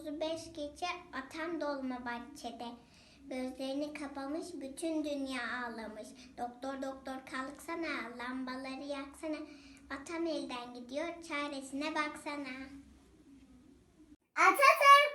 9'u 5 geçe atam dolma bahçede. Gözlerini kapamış bütün dünya ağlamış. Doktor doktor kalksana lambaları yaksana. Atam elden gidiyor çaresine baksana. Atatürk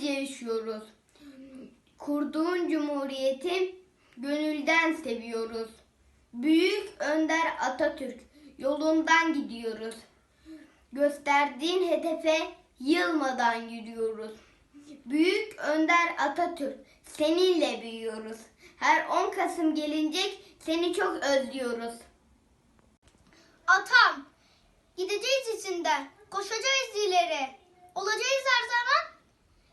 Özgürce yaşıyoruz. Kurduğun cumhuriyeti gönülden seviyoruz. Büyük Önder Atatürk. Yolundan gidiyoruz. Gösterdiğin hedefe yılmadan yürüyoruz. Büyük Önder Atatürk. Seninle büyüyoruz. Her 10 Kasım gelinecek seni çok özlüyoruz. Atam, gideceğiz izinden, koşacağız ileri. Olacağız her zaman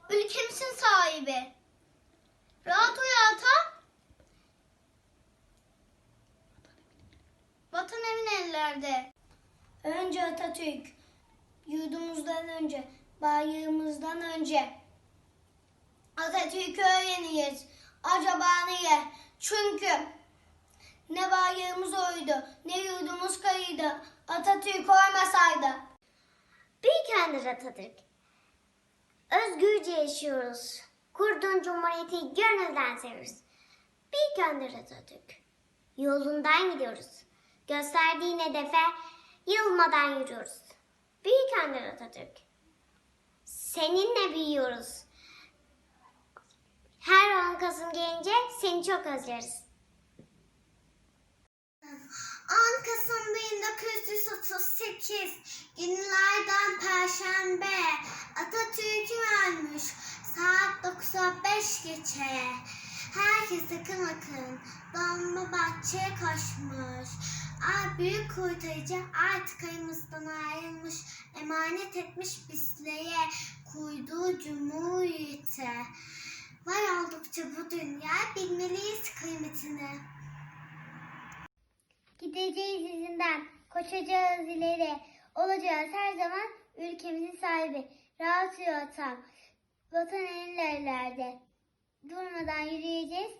ülkemizin sahibi. Rahat atam. Vatan emin ellerde. Önce Atatürk, yurdumuzdan önce, bayrağımızdan önce. Atatürk'ü öğreniyiz. Acaba niye? Çünkü ne bayrağımız oydu, ne yurdumuz kayıydı. Atatürk olmasaydı. Büyük Önder Atatürk. Özgürce yaşıyoruz. Kurduğun cumhuriyeti gönülden seviyoruz. Büyük Önder Atatürk. Yolundan gidiyoruz. Gösterdiğin hedefe yılmadan yürüyoruz. Büyük Önder Atatürk. Seninle büyüyoruz. Her 10 Kasım gelince seni çok özleriz. 10 Kasım 1938 günlerden Perşembe Atatürk ölmüş saat 9'a 5 geçe. Herkes akın akın bomba bahçeye koşmuş. Ay büyük kurtarıcı artık ayımızdan ayrılmış. Emanet etmiş bizlere kuyduğu cumhuriyete. Var oldukça bu dünya bilmeliyiz kıymetini. Gideceğiz izinden, koşacağız ileri, olacağız her zaman ülkemizin sahibi. Rahat atam, vatan ellerde. Durmadan yürüyeceğiz,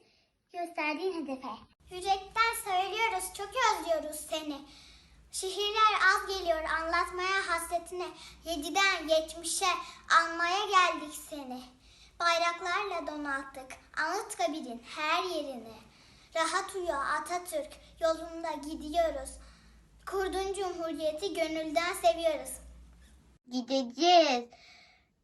gösterdiğin hedefe. Yürekten söylüyoruz, çok özlüyoruz seni. Şehirler az geliyor anlatmaya hasretine. Yediden yetmişe anmaya geldik seni. Bayraklarla donattık Anıtkabir'in her yerini. Rahat uyu Atatürk, yolunda gidiyoruz. Kurduğun cumhuriyeti gönülden seviyoruz. Gideceğiz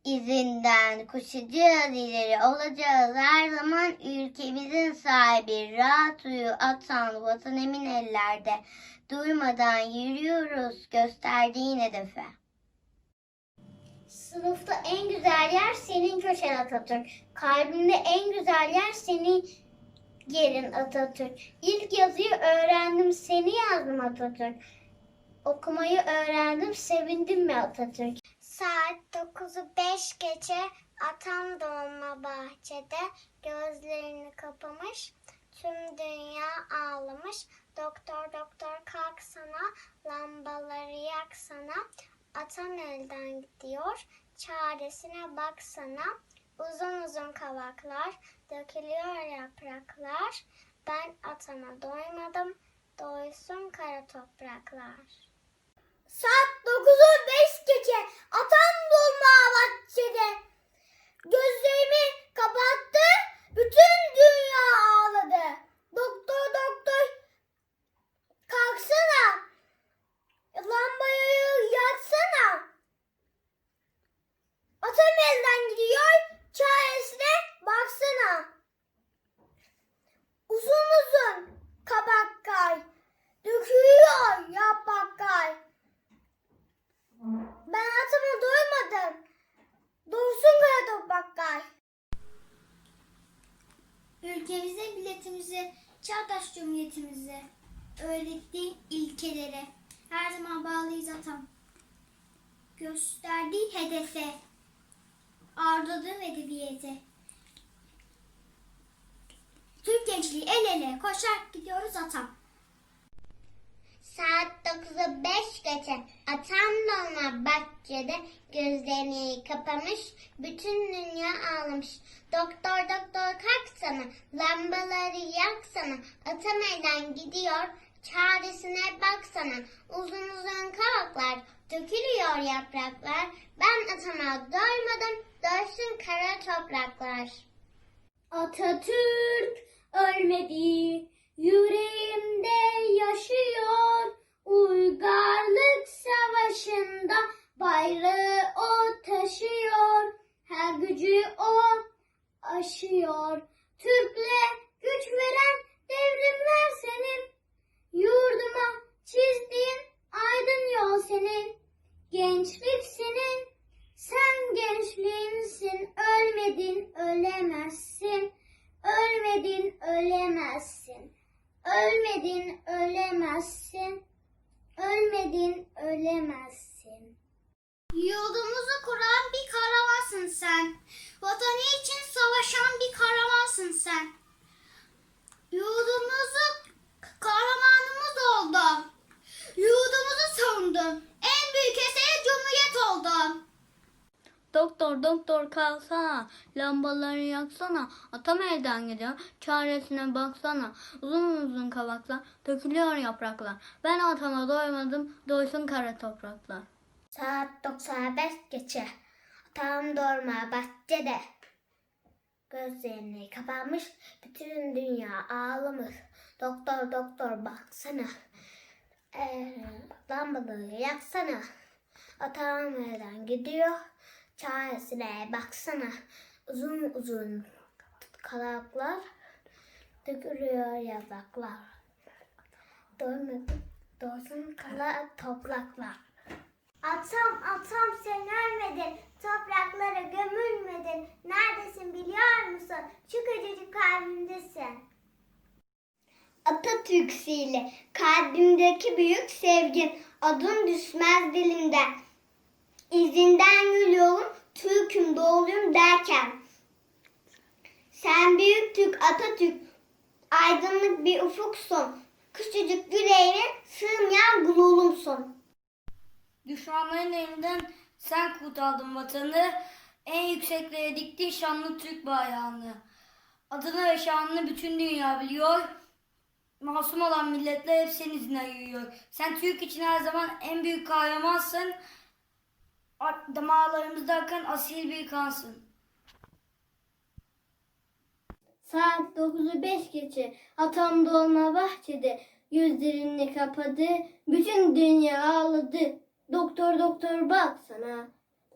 izinden, koşacağız ileri, olacağız her zaman ülkemizin sahibi. Rahat uyu atan, vatan emin ellerde. Durmadan yürüyoruz gösterdiğin hedefe. Sınıfta en güzel yer senin köşen Atatürk. Kalbimde en güzel yer senin yerin Atatürk. İlk yazıyı öğrendim, seni yazdım Atatürk. Okumayı öğrendim, sevindim mi Atatürk? Saat 9'u 5 geçe atam dolma bahçede gözlerini kapamış. Tüm dünya ağlamış. Doktor doktor kalksana, lambaları yaksana. Atan elden gidiyor, çaresine baksana. Uzun uzun kavaklar, dökülüyor yapraklar. Ben atama doymadım, doysun kara topraklar. Saat 9'u 5 geçe atam dolma bahçede. Gözlerimi kapattı, bütün dünya ağladı. Doktor doktor kalksana, lambayı yaksana. Atam elden gidiyor, çaresine baksana. Uzun uzun kabaklar, dökülüyor yapraklar. Ben atıma doymadım. Dursun kara topraklar. Ülkemize, milletimize, çağdaş cumhuriyetimize öğrettiğin ilkelere her zaman bağlıyız atam. Gösterdiğin hedefe Ardadı Edebiyatı. Türk gençliği el ele koşarak gidiyoruz atam. Saat 9'u 5 geçe atan dolma bahçede gözlerini kapamış bütün dünya ağlamış. Doktor doktor kalksana lambaları yaksana elden gidiyor çaresine baksana uzun uzun kavaklar dökülüyor yapraklar ben atama doymadım doysun kara topraklar. Atatürk ölmedi, yüreğimde yaşıyor. Uygarlık savaşında bayrağı o taşıyor. Her gücü o aşıyor. Türk'le güç veren devrimler senin. Yurduma çizdiğin aydın yol senin. Gençlik senin. Sen gençliğinsin, ölmedin, ölemezsin. Ölmedin, ölemezsin. Ölmedin, ölemezsin. Ölmedin. Yurdumuzu kuran bir karavansın sen. Vatanı için savaşan bir karavansın sen. Yurdumuzu kahramanımız oldun. Yurdumuzu savundun. En büyük eseri Cumhuriyet oldun. Doktor doktor kalksana, lambaları yaksana, atam elden gidiyor, çaresine baksana, uzun uzun kavaklar, dökülüyor yapraklar. Ben atama doymadım, doysun kara topraklar. Saat 95 geçe. Tam doğurma bahçede. Gözlerini kapanmış, bütün dünya ağlamış. Doktor doktor baksana. Ee, lambaları yaksana. Atam elden gidiyor. Çaresine baksana. Uzun uzun kalaklar. Dökülüyor yapraklar. Doymadı, doysun kala topraklar. Atam atam sen ölmedin, topraklara gömülmedin. Neredesin biliyor musun? Küçücük kalbimdesin. Atatürk'siyle kalbimdeki büyük sevgin adın düşmez dilimden. İzinden yürüyorum, Türk'üm doğruyum derken. Sen büyük Türk Atatürk, aydınlık bir ufuksun. Küçücük yüreğine sığmayan gururumsun. Düşmanların elinden sen kurtardın vatanı, en yükseklere diktin şanlı Türk bayrağını. Adını ve şanını bütün dünya biliyor. Masum olan milletler hep senin izine yürüyor. Sen Türk için her zaman en büyük kahramansın. Damarlarımızda akan asil bir kansın. Saat 9'u 5 geçe atam dolma bahçede gözlerini kapadı bütün dünya ağladı doktor doktor baksana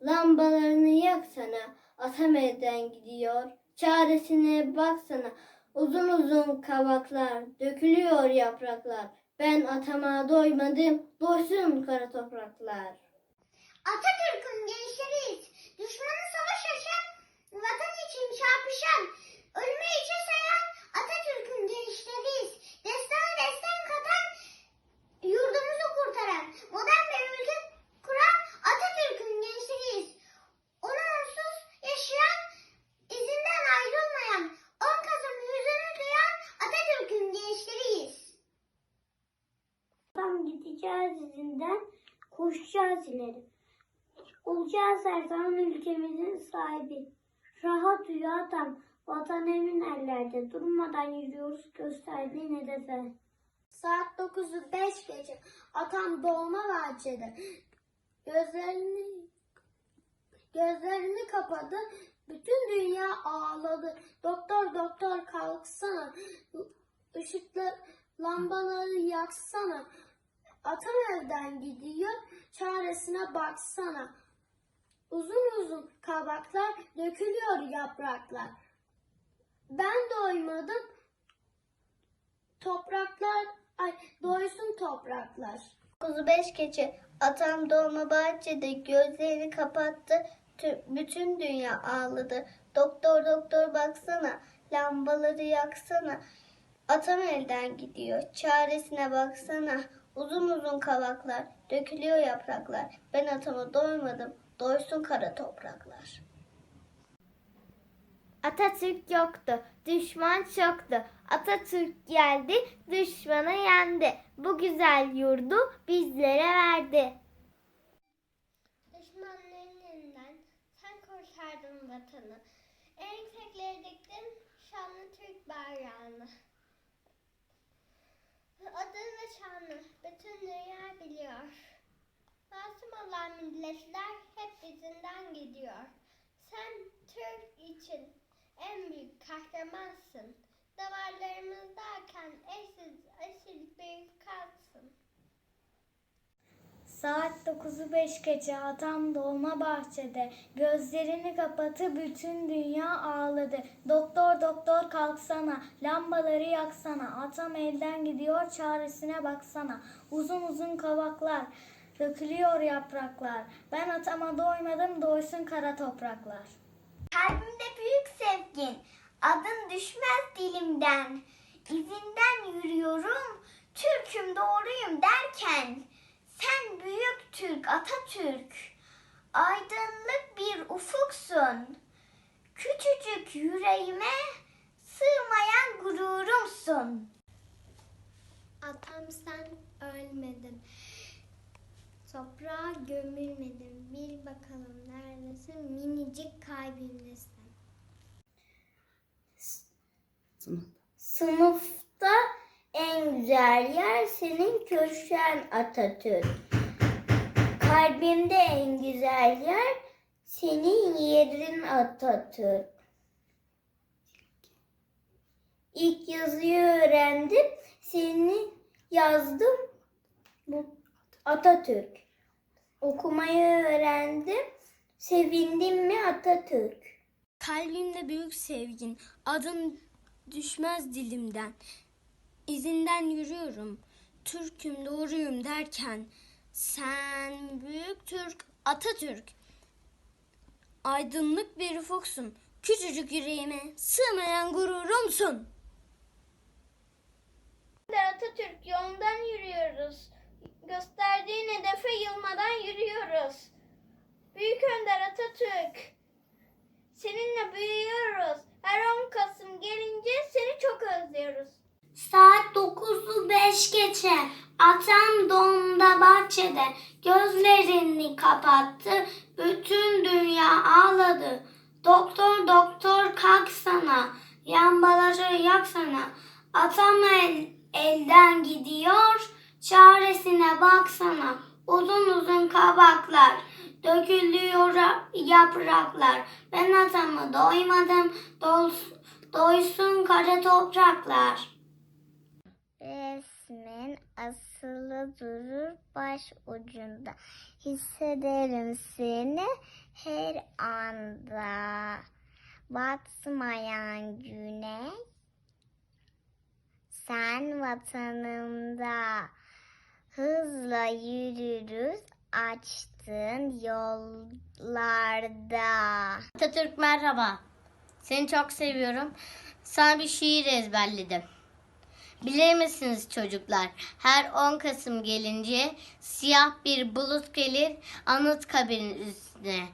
lambalarını yaksana atam elden gidiyor. Çaresine baksana uzun uzun kavaklar dökülüyor yapraklar. Ben atama doymadım. Doysun kara topraklar. Atatürk'ün gençleriyiz. Düşmanı savaş açan, vatan için çarpışan, ölümü içe sayan Atatürk'ün gençleriyiz. Destana destan katan, yurdumuzu kurtaran, modern bir ülke kuran Atatürk'ün gençleriyiz. Onu onsuz yaşayan, izinden ayrılmayan, 10 Kasım yüzünü duyan Atatürk'ün gençleriyiz. Tam gideceğiz izinden, ileri. Olacağız her zaman ülkemizin sahibi. Rahat uyu adam, vatan emin ellerde. Durmadan yürüyoruz gösterdiğin hedefe. Saat 9'u 5 gece, atam doğma bahçede. Gözlerini gözlerini kapadı, bütün dünya ağladı. Doktor doktor kalksana, ışıklı lambaları yaksana. Atam evden gidiyor, çaresine baksana. Uzun uzun kabaklar, dökülüyor yapraklar. Ben doymadım, topraklar, ay doysun topraklar. 9-5 gece atam doğma bahçede gözlerini kapattı. Tü- bütün dünya ağladı. Doktor doktor baksana, lambaları yaksana. Atam elden gidiyor, çaresine baksana. Uzun uzun kavaklar, dökülüyor yapraklar. Ben atama doymadım, doysun kara topraklar. Atatürk yoktu, düşman çoktu. Atatürk geldi, düşmanı yendi. Bu güzel yurdu bizlere verdi. Düşmanların elinden sen kurtardın vatanı. En yükseklere diktin şanlı Türk bayrağını. Adın ve şanlı bütün dünya biliyor. Masum olan milletler hep izinden gidiyor. Sen Türk için en büyük kahramansın. Davarlarımızdayken eşsiz asil bir kalsın. Saat 9'u 5 geçe atam dolma bahçede. Gözlerini kapatı bütün dünya ağladı. Doktor doktor kalksana, lambaları yaksana. Atam elden gidiyor çaresine baksana. Uzun uzun kavaklar, dökülüyor yapraklar. Ben atama doymadım doysun kara topraklar. Kalbimde büyük sevgin, adın düşmez dilimden. İzinden yürüyorum, Türk'üm doğruyum derken. Sen büyük Türk, Atatürk. Aydınlık bir ufuksun. Küçücük yüreğime sığmayan gururumsun. Atam sen ölmedin. Toprağa gömülmedin. Bir bakalım neredesin? Minicik kalbimdesin. Sınıfta en güzel yer senin köşen Atatürk. Kalbimde en güzel yer senin yerin Atatürk. İlk yazıyı öğrendim, seni yazdım bu Atatürk. Okumayı öğrendim, sevindim mi Atatürk. Kalbimde büyük sevgin, adın düşmez dilimden. İzinden yürüyorum, Türk'üm doğruyum derken. Sen büyük Türk, Atatürk. Aydınlık bir ufuksun, küçücük yüreğime sığmayan gururumsun. Atatürk yolundan yürüyoruz. Gösterdiğin hedefe yılmadan yürüyoruz. Büyük Önder Atatürk. Seninle büyüyoruz. Her 10 Kasım gelince seni çok özlüyoruz. Saat 9'u 5 geçe. Atam doğumda bahçede. Gözlerini kapattı. Bütün dünya ağladı. Doktor doktor kalksana. Lambaları yaksana. Atam el, elden gidiyor. Çaresine baksana. Uzun uzun kabaklar. Dökülüyor yapraklar. Ben atamı doymadım. Dol- doysun kara topraklar. Resmin asılı durur baş ucunda. Hissederim seni her anda. Batmayan güneş sen vatanımda. Hızla yürürüz açtığın yollarda. Atatürk merhaba. Seni çok seviyorum. Sana bir şiir ezberledim. Bilir misiniz çocuklar? Her 10 Kasım gelince siyah bir bulut gelir Anıtkabir'in üstüne.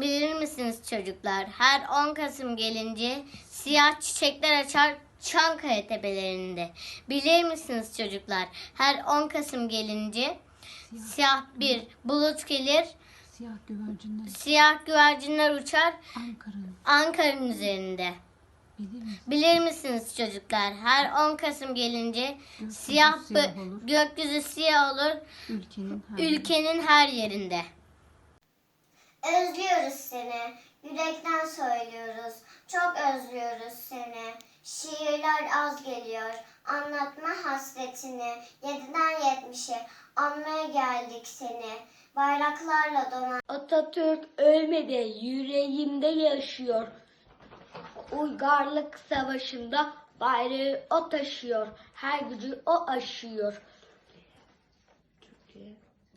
Bilir misiniz çocuklar? Her 10 Kasım gelince siyah çiçekler açar Çankaya tepelerinde. Bilir misiniz çocuklar? Her 10 Kasım gelince siyah bir bulut gelir Siyah güvercinler Siyah güvercinler uçar Ankara'nın Ankara'nın üzerinde. Bilir misin? Bilir misiniz çocuklar? Her 10 Kasım gelince Gökyüzü siyah siyah olur. gökyüzü siyah olur Ülkenin her ülkenin her yerinde. Özlüyoruz seni. Yürekten söylüyoruz. Çok özlüyoruz seni. Şiirler az geliyor. Anlatma hasretini. Yediden yetmişe. Anmaya geldik seni. Bayraklarla donan. Atatürk ölmedi, yüreğimde yaşıyor. Uygarlık savaşında bayrağı o taşıyor, her gücü o aşıyor.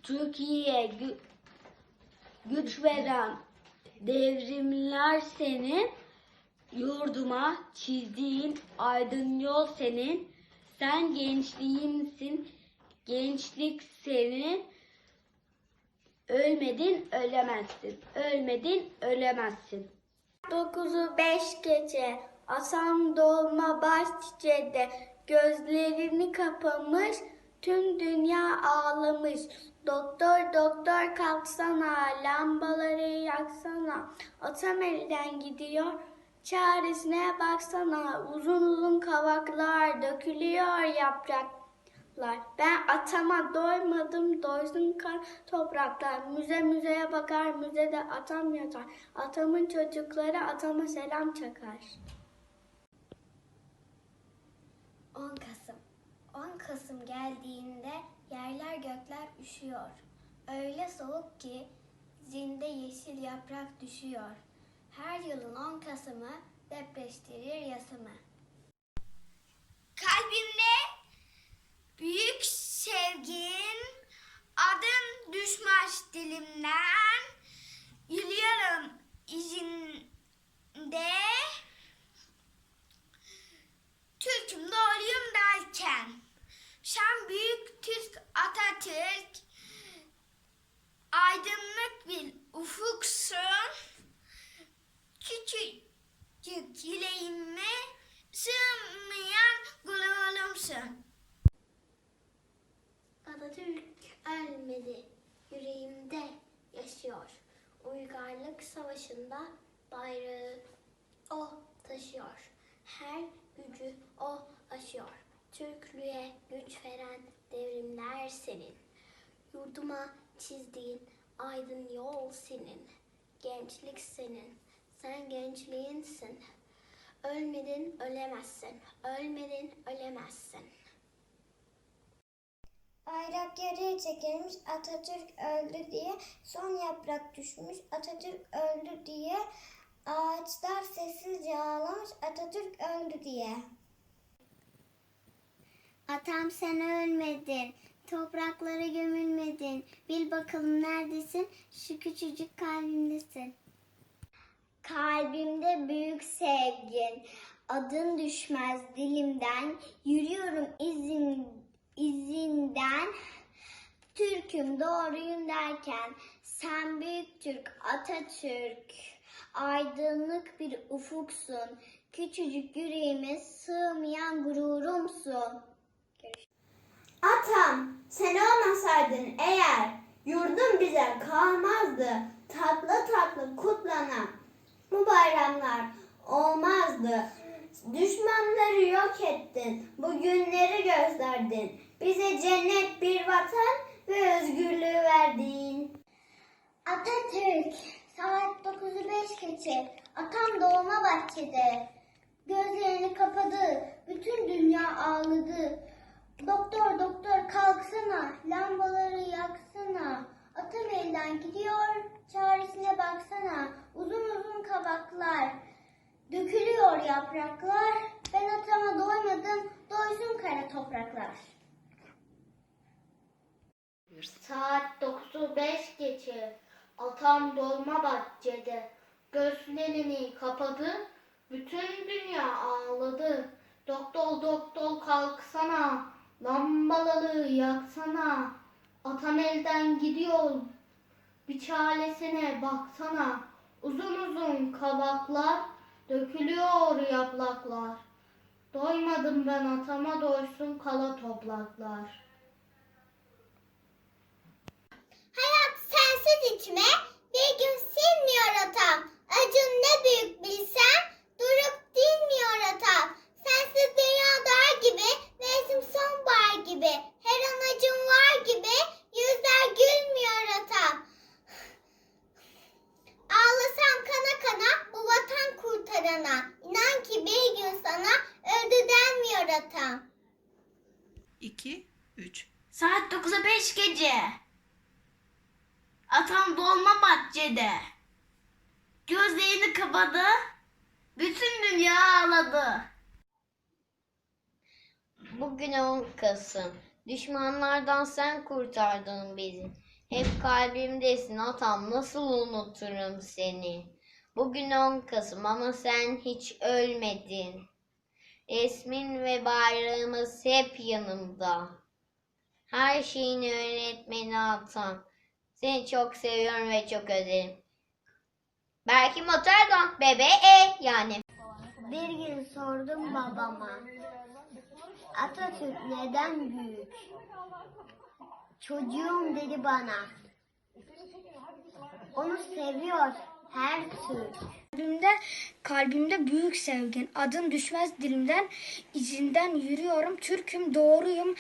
Türkiye gü- güç veren devrimler senin, yurduma çizdiğin aydın yol senin, sen gençliğimsin, gençlik senin, Ölmedin ölemezsin. Ölmedin ölemezsin. Dokuzu beş gece. Atam dolma bahçede Gözlerini kapamış Tüm dünya ağlamış. Doktor doktor kalksana Lambaları yaksana. Atam elden gidiyor Çaresine baksana. Uzun uzun kavaklar Dökülüyor yapraklar Ben atama doymadım Doysun kan topraklar Müze müzeye bakar Müzede atam yatar Atamın çocukları atama selam çakar 10 Kasım 10 Kasım geldiğinde yerler gökler üşüyor. Öyle soğuk ki zinde yeşil yaprak düşüyor. Her yılın 10 Kasım'ı depreştirir yasımı. Kalbimde büyük sevgin Adın düşmez dilimden. Yürüyorum izinde Türk'üm doğruyum derken. Sen büyük Türk Atatürk Aydınlık bir ufuksun. Küçücük yüreğime sığmayan gururumsun. Atatürk ölmedi, yüreğimde yaşıyor. Uygarlık savaşında bayrağı o taşıyor. Her gücü o aşıyor. Türklüğe güç veren devrimler senin. Yurduma çizdiğin aydın yol senin. Gençlik senin. Sen gençliğinsin. Ölmedin ölemezsin. Ölmedin ölemezsin. Bayrak yarıya çekilmiş Atatürk öldü diye son yaprak düşmüş Atatürk öldü diye ağaçlar sessizce ağlamış Atatürk öldü diye. Atam sen ölmedin. Topraklara gömülmedin. Bil bakalım neredesin? Şu küçücük kalbimdesin. Kalbimde büyük sevgin, adın düşmez dilimden, yürüyorum izin Türk'üm doğruyum derken, sen büyük Türk Atatürk, aydınlık bir ufuksun, küçücük yüreğime sığmayan gururumsun. Atam sen olmasaydın eğer yurdum bize kalmazdı. Tatlı tatlı kutlanan bu bayramlar olmazdı. Düşmanları yok ettin, bu günleri gösterdin. Bize cennet bir vatan ve özgürlüğü verdin. Atatürk saat 9'u 5 geçe atam doğma bahçede gözlerini kapadı bütün dünya ağladı. Doktor doktor kalksana lambaları yaksana. Atam elden gidiyor çaresine baksana. Uzun uzun kabaklar dökülüyor yapraklar. Ben atama doymadım doysun kara topraklar Saat 9'u 5 geçe. Atam dolma bahçede. Gözlerini kapadı. Bütün dünya ağladı. Doktor doktor kalksana. Lambaları yaksana. Atam elden gidiyor. Bir çaresine baksana. Uzun uzun kabaklar. Dökülüyor yapraklar. Doymadım ben atama doysun kala topraklar. Hayat sensiz içime bir gün silmiyor atam. Acın ne büyük bilsen durup dinmiyor atam. Sensiz dünya dar gibi, mevsim sonbahar gibi. Her an acım var gibi, yüzler gülmüyor atam. Ağlasam kana kana bu vatan kurtarana. İnan ki bir gün sana öldü denmiyor atam. 2, 3. Saat 9'a 5 gece. Atam dolma bahçede. Gözlerini kapadı. Bütün dünya ağladı. Bugün 10 Kasım. Düşmanlardan sen kurtardın bizi. Hep kalbimdesin atam nasıl unuturum seni. Bugün 10 Kasım ama sen hiç ölmedin. Resmin ve bayrağımız hep yanımda. Her şeyin öğretmeni atam. Seni çok seviyorum ve çok özledim. Belki motorgon, bebeğe yani. Bir gün sordum babama. Atatürk neden büyük? Çocuğum dedi bana. Onu seviyor her Türk. Kalbimde, kalbimde büyük sevgin. Adın düşmez dilimden, izinden yürüyorum. Türk'üm, doğruyum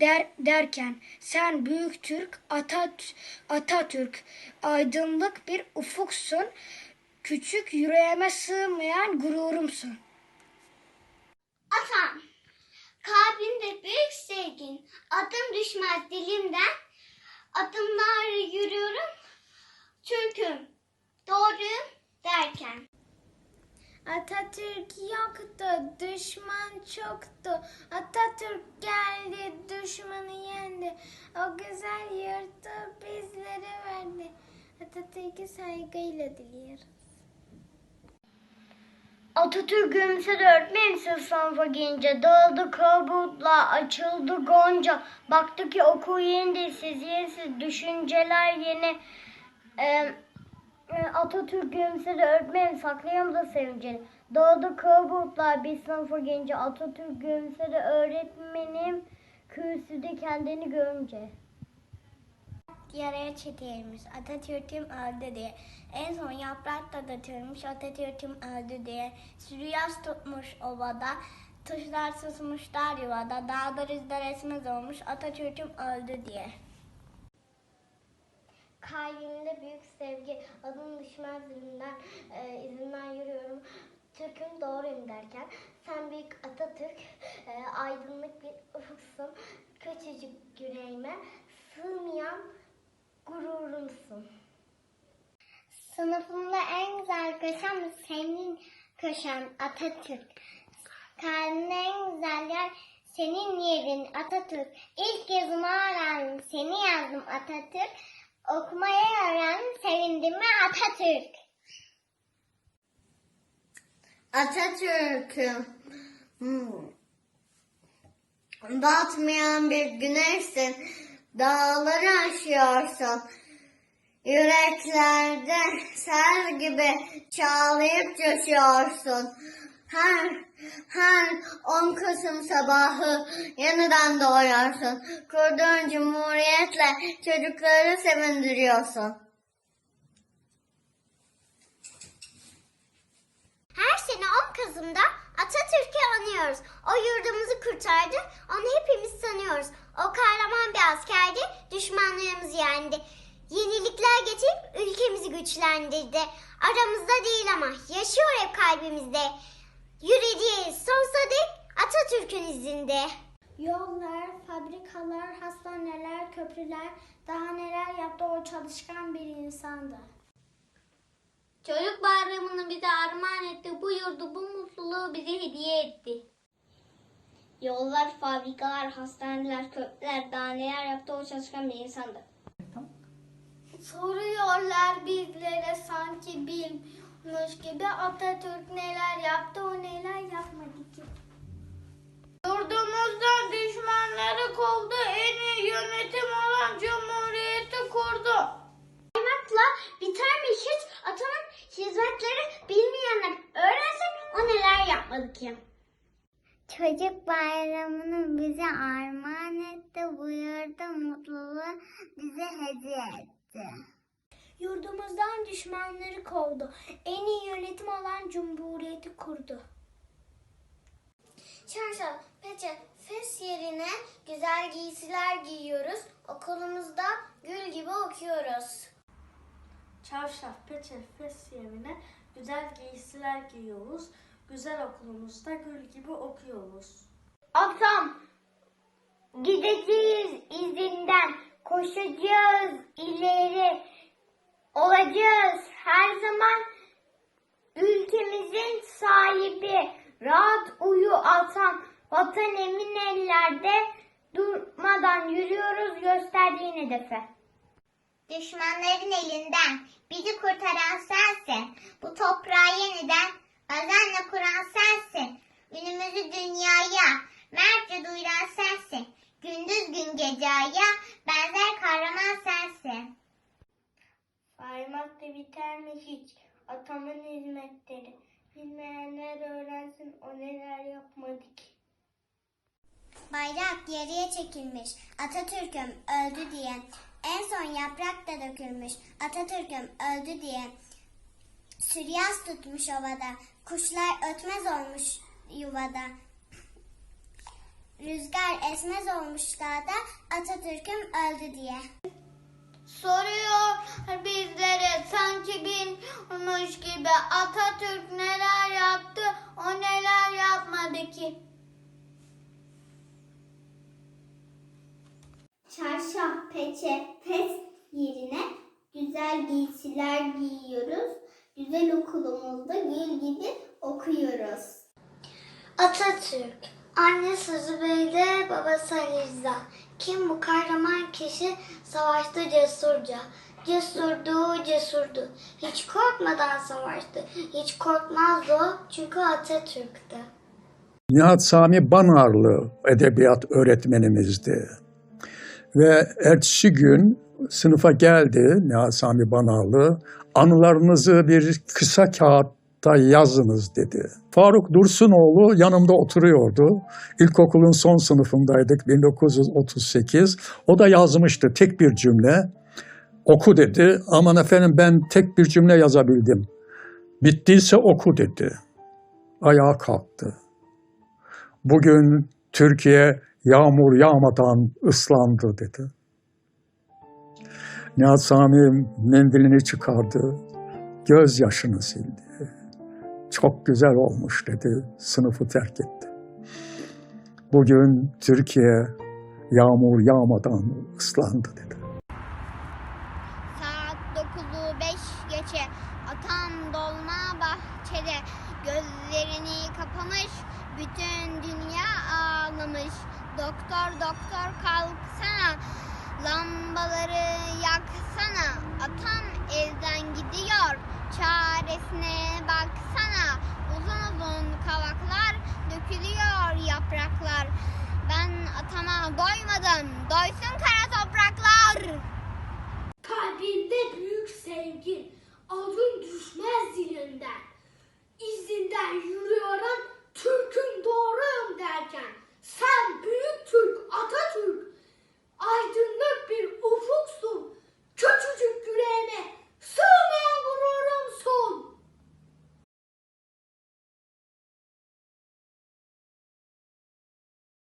der, derken. Sen büyük Türk, Atat, Atatürk. Aydınlık bir ufuksun. Küçük yüreğime sığmayan gururumsun. Atam, kalbimde büyük sevgin, adım düşmez dilimden, adımlar yürüyorum, Türk'üm, doğruyum derken. Atatürk yoktu, düşman çoktu. Atatürk geldi, düşmanı yendi. O güzel yurtu bizlere verdi. Atatürk'ü saygıyla diliyoruz. Atatürk gülümsedi öğretmenim sınıf sınıfa girince. Dağıldı kabutla açıldı gonca. Baktı ki okul yeni siz yenisiz düşünceler yeni. Ee, e, Atatürk gülümsedi öğretmenim saklayalım da sevincini. Dağıldı kabutlar bir sınıfa girince. Atatürk gülümsedi öğretmenim kürsüde kendini görünce. Yaraya çekilmiş Atatürk'üm öldü diye. En son yaprak da dökülmüş Atatürk'üm öldü diye. Sürü yaz tutmuş ovada. Tuşlar susmuşlar yuvada. Dağda rüzgar esmez olmuş Atatürk'üm öldü diye. Kalbimde büyük sevgi, adım düşmez dilimden, e, izinden yürüyorum. Türk'üm doğruyum derken, sen büyük Atatürk, e, aydınlık bir ufuksun. Küçücük yüreğime sığmayan gururumsun. Sınıfımda en güzel köşem senin köşen Atatürk. Kalbimde en güzel yer senin yerin Atatürk. İlk yazımı öğrendim, seni yazdım Atatürk. Okumayı öğrendim, sevindim mi Atatürk? Atatürk'üm. Hmm. Batmayan bir güneşsin. Dağları aşıyorsun. Yüreklerde sel gibi çağlayıp coşuyorsun. Her, her 10 Kasım sabahı yeniden doğuyorsun. Kurduğun cumhuriyetle çocukları sevindiriyorsun. Her sene 10 Kasım'da Atatürk'ü anıyoruz. O yurdumuzu kurtardı, onu hepimiz tanıyoruz. O kahraman bir askerdi, düşmanlarımızı yendi. Yenilikler getirip ülkemizi güçlendirdi. Aramızda değil ama yaşıyor hep kalbimizde. Yürüyeceğiz sonsuza dek Atatürk'ün izinde. Yollar, fabrikalar, hastaneler, köprüler, daha neler yaptı o çalışkan bir insandı. Çocuk bayramını bize armağan etti. Bu yurdu, bu mutluluğu bize hediye etti. Yollar, fabrikalar, hastaneler, köprüler, daha neler yaptı o çalışkan bir insandı. Soruyorlar bizlere sanki bilmiş gibi Atatürk neler yaptı o neler yapmadı ki. Yurdumuzda düşmanları kovdu, en iyi yönetim olan cumhuriyeti kurdu. Saymakla biter mi hiç? Atanın hizmetleri bilmeyenler öğrensin o neler yapmadı ki. Çocuk bayramını bize armağan etti. Bu yurda mutluluğu bize hediye etti. Yurdumuzdan düşmanları kovdu, en iyi yönetim olan cumhuriyeti kurdu. Şarşal, peçe, fes yerine güzel giysiler giyiyoruz. Okulumuzda gül gibi okuyoruz. Çarşaf, peçe, fes yerine güzel giysiler giyiyoruz. Güzel okulumuzda gül gibi okuyoruz. Atam gideceğiz izinden koşacağız ileri olacağız her zaman ülkemizin sahibi rahat uyu atam vatan emin ellerde durmadan yürüyoruz gösterdiğin hedefe. Düşmanların elinden bizi kurtaran sensin. Bu toprağı yeniden özenle kuran sensin. Ünümüzü dünyaya mertçe duyuran sensin. Gündüz gün gece aya benzer kahraman sensin. Saymak da biter mi hiç? atamın hizmetleri. Bilmeyenler öğrensin o neler yapmadı ki. Bayrak yarıya çekilmiş, Atatürk'üm öldü diye. En son yaprak da dökülmüş, Atatürk'üm öldü diye. Süryas tutmuş ovada, kuşlar ötmez olmuş yuvada. Rüzgar esmez olmuş dağda, Atatürk'üm öldü diye. Soruyor bizlere sanki bilmiş gibi Atatürk neler yaptı o neler yapmadı ki. Çarşaf, peçe, pes yerine güzel giysiler giyiyoruz. Güzel okulumuzda gül gibi okuyoruz. Atatürk, annesi Zübeyde, babası Ali Rıza. Kim bu kahraman kişi? Savaştı cesurca. Cesurdu, cesurdu. Hiç korkmadan savaştı. Hiç korkmazdı o çünkü Atatürk'tü. Nihat Sami Banarlı edebiyat öğretmenimizdi. Ve ertesi gün sınıfa geldi Nihat Sami Banarlı. Anılarınızı bir kısa kağıtta yazınız dedi. Faruk Dursunoğlu yanımda oturuyordu. İlkokulun son sınıfındaydık 1938. O da yazmıştı tek bir cümle. Oku dedi. Aman efendim ben tek bir cümle yazabildim. Bittiyse oku dedi. Ayağa kalktı. Bugün Türkiye yağmur yağmadan ıslandı dedi. Nihat Sami mendilini çıkardı, gözyaşını sildi. Çok güzel olmuş dedi, sınıfı terk etti. Bugün Türkiye yağmur yağmadan ıslandı dedi. Saat 9'u 5 geçe atam dolma bahçede gözlerini kapamış bütün dünya ağlamış doktor doktor kalksana. Lambaları yaksana. Atam elden gidiyor. Çaresine baksana. Uzun uzun kavaklar dökülüyor yapraklar. Ben atama doymadım. Doysun kara topraklar. Kalbinde büyük sevgi, adın düşmez dilinden. İzinden yürüyorum, Türk'üm doğruyum derken. Sen büyük Türk, Atatürk, aydınlık bir ufuksun. Küçücük yüreğime sığmayan gururum son.